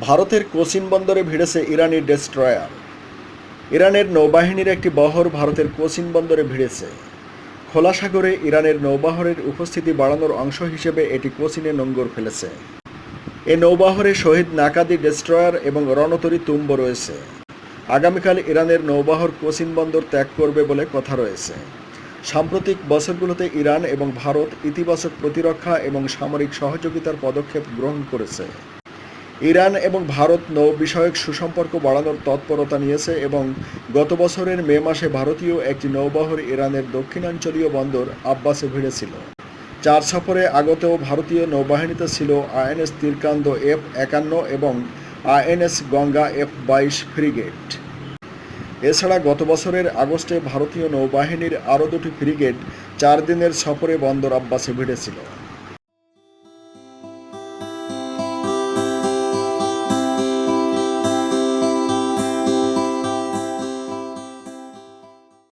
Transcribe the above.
ভারতের কোচিন বন্দরে ভিড়েছে ইরানি ডেস্ট্রয়ার। ইরানের নৌবাহিনীর একটি বহর ভারতের কোচিন বন্দরে ভিড়েছে। খোলা সাগরে ইরানের নৌবাহরের উপস্থিতি বাড়ানোর অংশ হিসেবে এটি কোচিনে নোঙ্গর ফেলেছে। এ নৌবাহরে শহীদ নাকাদি ডেস্ট্রয়ার এবং রণতরী তুম্ব রয়েছে। আগামীকাল ইরানের নৌবাহর কোচিন বন্দর ত্যাগ করবে বলে কথা রয়েছে। সাম্প্রতিক বছরগুলোতে ইরান এবং ভারত ইতিবাচক প্রতিরক্ষা এবং সামরিক সহযোগিতার পদক্ষেপ গ্রহণ করেছে। ইরান এবং ভারত নৌ বিষয়ক সুসম্পর্ক বাড়ানোর তৎপরতা নিয়েছে এবং গত বছরের মে মাসে ভারতীয় একটি নৌবহর ইরানের দক্ষিণাঞ্চলীয় বন্দর আব্বাসে ভিড়েছিল। চার সফরে আগত ভারতীয় নৌবাহিনীতে ছিল আইএনএস তীরকান্দ এফ একান্ন এবং আইএনএস গঙ্গা এফ বাইশ ফ্রিগেট। এছাড়া গত বছরের আগস্টে ভারতীয় নৌবাহিনীর আরও দুটি ফ্রিগেট চার দিনের সফরে বন্দর আব্বাসে ভিড়েছিল।